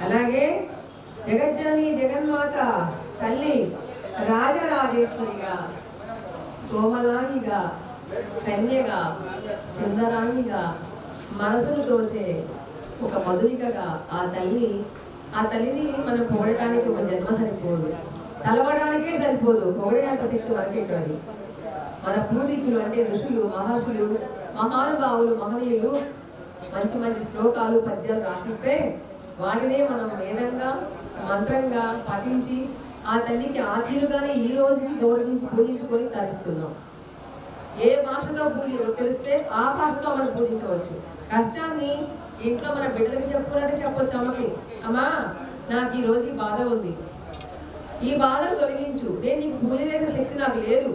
అలాగే జగజ్జనని జగన్మాత తల్లి రాజరాజేశ్వరిగా కోమలాంగిగా కన్యగా సుందరాణిగా మనసును తోచే ఒక మధురికగా ఆ తల్లి ఆ తల్లిని మనం పొగడటానికి ఒక జన్మ సరిపోదు. తలవడానికే సరిపోదు. పొగడే అంత శక్తి అది మన పూర్వీకులు అంటే ఋషులు మహర్షులు మహానుభావులు మహనీయులు మంచి మంచి శ్లోకాలు పద్యాలు రాసిస్తే వాటినే మనం వేదంగా మంత్రంగా పఠించి ఆ తల్లికి ఆ ఈ రోజుకి గౌరవించి పూజించుకొని తరిస్తున్నాం. ఏ భాషతో పూజ తెలిస్తే ఆ భాషతో మనం పూజించవచ్చు. కష్టాన్ని ఇంట్లో మన బిడ్డలకి చెప్పుకున్నట్టే చెప్పొచ్చు అమ్మకి. అమ్మా నాకు ఈ రోజు ఈ బాధ ఉంది. ఈ బాధను తొలగించు. నేను నీకు పూజ చేసే శక్తి నాకు లేదు.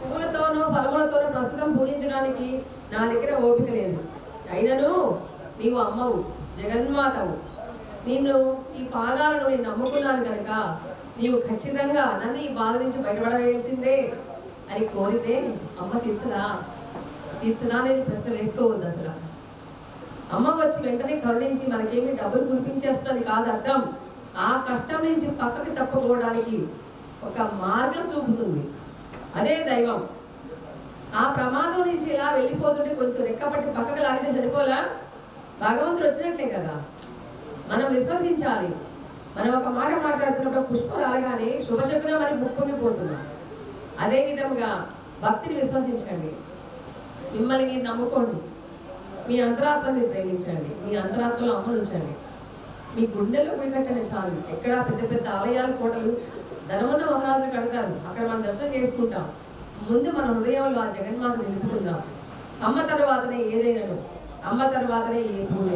పూలతోనో ఫలములతోనో ప్రస్తుతం పూజించడానికి నా దగ్గర ఓపిక లేదు. అయినను నీవు అమ్మవు. జగన్మాతవు. నిన్ను ఈ పాదాలను నేను నమ్ముకున్నాను కనుక నీవు ఖచ్చితంగా నన్ను ఈ బాధ నుంచి బయటపడవేసిందే అని కోరితే అమ్మ తీర్చదా తీర్చదా అనేది ప్రశ్న వేసుకోవద్దు అసలు. అమ్మ వచ్చి వెంటనే కరుణించి మనకేమి డబ్బులు కురిపించేస్తుంది కాదు అర్థం. ఆ కష్టం నుంచి పక్కకి తప్పుకోవడానికి ఒక మార్గం చూపుతుంది. అదే దైవం. ఆ ప్రమాదం నుంచి ఇలా వెళ్ళిపోతుంటే కొంచెం రెక్కపట్టి పక్కకు లాగితే సరిపోలా? భగవంతుడు వచ్చినట్లే కదా. మనం విశ్వసించాలి. మనం ఒక మాట మాట్లాడుతున్నప్పుడు పుష్పం రాగానే శుభశకునం అని ముప్పొంగిపోతున్నాం అదే విధంగా భక్తిని విశ్వసించండి. మిమ్మల్ని మీరు నమ్ముకోండి. మీ అంతరాత్మని ప్రేమించండి. మీ అంతరాత్మలో అమ్మనుంచండి మీ గుండెలో గుడికట్టండి చాలు. ఎక్కడ పెద్ద పెద్ద ఆలయాలు కోటలు ధనమున్న మహారాజులు కడతారు అక్కడ మనం దర్శనం చేసుకుంటాం. ముందు మన హృదయంలో ఆ జగన్మాత నిలుపుకుందాం. అమ్మ తర్వాతనే ఏదైనాను అమ్మ తర్వాతనే ఏ భూమి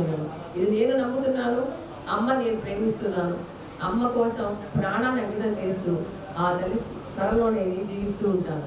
ఇది నేను నమ్ముతున్నాను అమ్మ నేను ప్రేమిస్తున్నాను. అమ్మ కోసం ప్రాణాన్ని అంకితం చేస్తూ ఆ తల్లి స్థలంలోనే జీవిస్తూ ఉంటాను.